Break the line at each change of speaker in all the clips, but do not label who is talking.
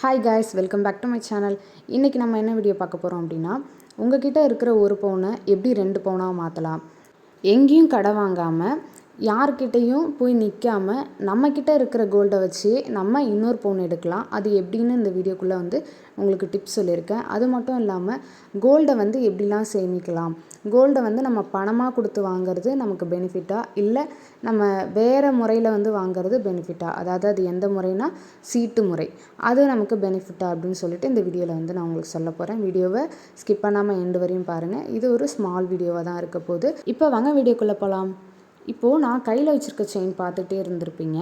Hi guys welcome back to my channel இன்றைக்கி நம்ம என்ன வீடியோ பார்க்க போகிறோம் அப்படின்னா உங்ககிட்ட இருக்கிற ஒரு பவுனை எப்படி ரெண்டு பவுனாக மாற்றலாம் எங்கேயும் கடை வாங்காமல் யார்கிட்டேயும் போய் நிற்காம நம்மக்கிட்ட இருக்கிற கோல்டை வச்சு நம்ம இன்னொரு பவுன் எடுக்கலாம். அது எப்படின்னு இந்த வீடியோக்குள்ளே வந்து உங்களுக்கு டிப்ஸ் சொல்லியிருக்கேன். அது மட்டும் இல்லாமல் கோல்டை வந்து எப்படிலாம் சேமிக்கலாம்? கோல்டை வந்து நம்ம பணமாக கொடுத்து வாங்குறது நமக்கு பெனிஃபிட்டாக இல்லை நம்ம வேறு முறையில் வந்து வாங்குறது பெனிஃபிட்டாக அதாவது அது எந்த முறைனா சீட்டு முறை. அது நமக்கு பெனிஃபிட்டாக அப்படின்னு சொல்லிட்டு இந்த வீடியோவில் வந்து நான் உங்களுக்கு சொல்ல போகிறேன் வீடியோவை ஸ்கிப் பண்ணாமல் எண்டு வரையும் பாருங்கள் இது ஒரு ஸ்மால் வீடியோவாக தான் இருக்க போகுது. இப்போ வாங்க வீடியோக்குள்ளே போகலாம் இப்போது நான் கையில் வச்சுருக்க செயின் பார்த்துட்டே இருந்திருப்பீங்க.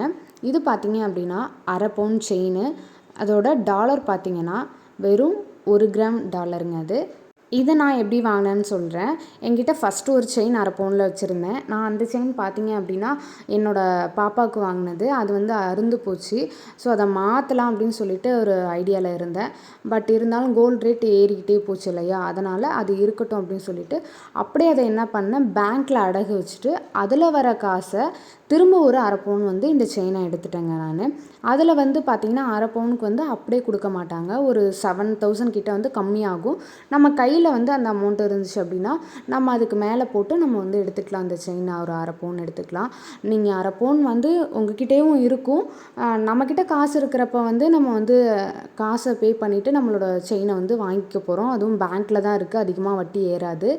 இது பார்த்தீங்க அப்படின்னா அரை பவுன் செயின் அதோட டாலர் பார்த்தீங்கன்னா வெறும் ஒரு கிராம் டாலருங்க அது. இதை நான் எப்படி வாங்கினேன்னு சொல்கிறேன் என்கிட்ட ஃபஸ்ட்டு ஒரு செயின் அரை பவுனில் வச்சுருந்தேன். நான் அந்த செயின் பார்த்தீங்க அப்படின்னா என்னோடய பாப்பாவுக்கு வாங்கினது. அது வந்து அருந்து போச்சு. ஸோ அதை மாற்றலாம் அப்படின்னு சொல்லிட்டு ஒரு ஐடியாவில் இருந்தேன். பட் இருந்தாலும் கோல்டு ரேட் ஏறிக்கிட்டே போச்சு இல்லையா? அதனால் அது இருக்கட்டும் அப்படின்னு சொல்லிட்டு அப்படியே அதை என்ன பண்ணேன் பேங்க்கில் அடகு வச்சுட்டு அதில் வர காசை திரும்ப ஒரு அரை பவுன் வந்து இந்த செயினை எடுத்துட்டேங்க நான். அதில் வந்து பார்த்திங்கன்னா அரை பவுனுக்கு வந்து அப்படியே கொடுக்க மாட்டாங்க. ஒரு செவன் தௌசண்ட் கிட்டே வந்து கம்மியாகும். நம்ம கை கையில் வந்து அந்த அமௌண்ட் இருந்துச்சு அப்படின்னா நம்ம அதுக்கு மேலே போட்டு நம்ம வந்து எடுத்துக்கலாம். அந்த செயினை ஒரு அரை பவுன் எடுத்துக்கலாம். நீங்கள் அரை பவுன் வந்து உங்ககிட்டேயும் இருக்கும். நம்மக்கிட்ட காசு இருக்கிறப்ப வந்து நம்ம வந்து காசை பே பண்ணிவிட்டு நம்மளோட செயினை வந்து வாங்கிக்க போகிறோம் அதுவும் பேங்க்கில் தான் இருக்குது அதிகமாக வட்டி ஏறாது.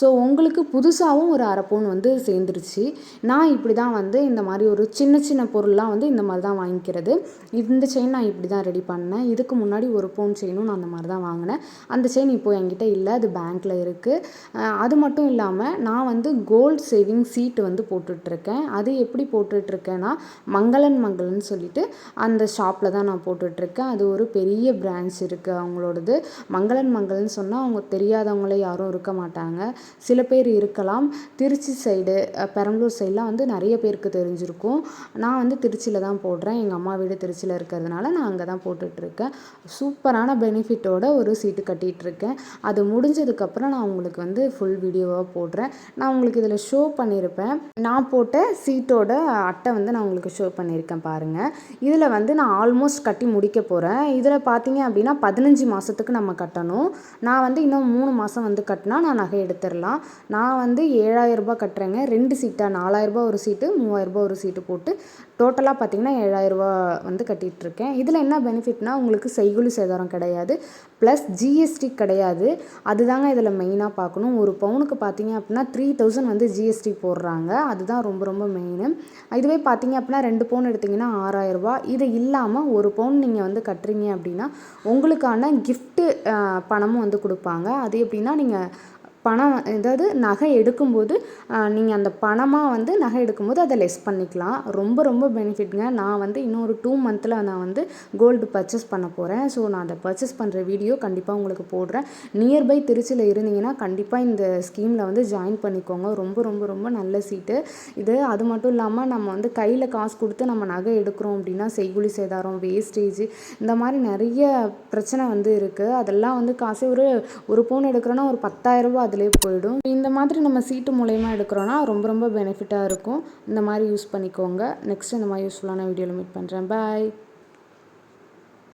ஸோ உங்களுக்கு புதுசாகவும் ஒரு அரை பவுன் வந்து சேர்ந்துருச்சு. நான் இப்படி தான் வந்து வந்து இந்த மாதிரி ஒரு சின்ன சின்ன பொருள்லாம் வந்து இந்த மாதிரி தான் வாங்கிக்கிறது. இந்த செயின் நான் இப்படி தான் ரெடி பண்ணேன். இதுக்கு முன்னாடி ஒரு பவுன் செயினும் நான் அந்த மாதிரி தான் வாங்கினேன். அந்த செயின் இப்போது என்கிட்ட இல்லை. அது பேங்க்கில் இருக்குது அது மட்டும் இல்லாமல் நான் வந்து கோல்ட் சேவிங் சீட்டு வந்து போட்டுட்ருக்கேன். அது எப்படி போட்டுட்ருக்கேன்னா மங்களன் மங்களன் சொல்லிட்டு அந்த ஷாப்பில் தான் நான் போட்டுட்ருக்கேன். அது ஒரு பெரிய பிரான்ச் இருக்குது அவங்களோடது. மங்களன் மங்களன் சொன்னால் அவங்க தெரியாதவங்களே யாரும் இருக்க மாட்டாங்க. சில பேர் இருக்கலாம். திருச்சி சைடு பெரம்பலூர் சைடெலாம் வந்து நிறைய பேருக்கு பேருக்கு தெரிஞ்சிருக்கும். நான் வந்து திருச்சியில் தான் போடுறேன். எங்கள் அம்மா வீடு திருச்சியில் இருக்கிறதுனால நான் அங்கே தான் போட்டுட்ருக்கேன். சூப்பரான பெனிஃபிட்டோட ஒரு சீட்டு கட்டிகிட்ருக்கேன் அது முடிஞ்சதுக்கப்புறம் நான் உங்களுக்கு வந்து ஃபுல் வீடியோவாக போடுறேன். நான் உங்களுக்கு இதில் ஷோ பண்ணியிருப்பேன் நான் போட்ட சீட்டோட அட்டை வந்து நான் உங்களுக்கு ஷோ பண்ணியிருக்கேன் பாருங்கள் இதில் வந்து நான் ஆல்மோஸ்ட் கட்டி முடிக்க போகிறேன் இதில் பார்த்தீங்க அப்படின்னா பதினஞ்சு மாதத்துக்கு நம்ம கட்டணும். நான் வந்து இன்னும் மூணு மாதம் வந்து கட்டினா நான் நகை எடுத்துடலாம் நான் வந்து ஏழாயிரரூபா கட்டுறேங்க. ரெண்டு சீட்டாக நாலாயிரரூபா ஒரு சீட்டு மூவாயிரரூபா ஒரு சீட்டு போட்டு டோட்டலாக பார்த்திங்கன்னா ஏழாயிரரூபா வந்து கட்டிகிட்ருக்கேன் இதில் என்ன பெனிஃபிட்னால் உங்களுக்கு செய்குலி சேதாரம் கிடையாது. ப்ளஸ் ஜிஎஸ்டி கிடையாது. அதுதாங்க இதில் மெயினாக பார்க்கணும். ஒரு பவுனுக்கு பார்த்தீங்க அப்படின்னா த்ரீ தௌசண்ட் வந்து ஜிஎஸ்டி போடுறாங்க. அதுதான் ரொம்ப ரொம்ப மெயினு இதுவே பார்த்தீங்க அப்படின்னா ரெண்டு பவுன் எடுத்திங்கன்னா ஆறாயிரரூபா இது இல்லாமல் ஒரு பவுன் நீங்கள் வந்து கட்டுறீங்க அப்படின்னா உங்களுக்கான கிஃப்ட்டு பணமும் வந்து கொடுப்பாங்க. அது எப்படின்னா நீங்கள் பணம் அதாவது நகை எடுக்கும்போது நீங்கள் அந்த பணமாக வந்து நகை எடுக்கும்போது அதை லெஸ் பண்ணிக்கலாம். ரொம்ப ரொம்ப பெனிஃபிட்ங்க நான் வந்து இன்னும் ஒரு டூ மந்த்தில் நான் வந்து கோல்டு பர்ச்சேஸ் பண்ண போகிறேன் ஸோ நான் அதை பர்ச்சேஸ் பண்ணுற வீடியோ கண்டிப்பாக உங்களுக்கு போடுறேன். நியர்பை திருச்சியில் இருந்தீங்கன்னா கண்டிப்பாக இந்த ஸ்கீமில் வந்து ஜாயின் பண்ணிக்கோங்க. ரொம்ப ரொம்ப ரொம்ப நல்ல சீட்டு இது அது மட்டும் இல்லாமல் நம்ம வந்து கையில் காசு கொடுத்து நம்ம நகை எடுக்கிறோம் அப்படின்னா செய்குலி சேதாரம் வேஸ்டேஜ் இந்த மாதிரி நிறைய பிரச்சனை வந்து இருக்குது அதெல்லாம் வந்து காசு ஒரு ஒரு பவுன் எடுக்கிறோன்னா ஒரு பத்தாயிரரூபா அது அதிலே போயிடும். இந்த மாதிரி நம்ம சீட்டு மூலயமா எடுக்கிறோன்னா ரொம்ப ரொம்ப பெனிஃபிட்டாக இருக்கும். இந்த மாதிரி யூஸ் பண்ணிக்கோங்க. நெக்ஸ்ட் இந்த மாதிரி யூஸ்ஃபுல்லான வீடியோவில் மீட் பண்ணுறேன் பாய்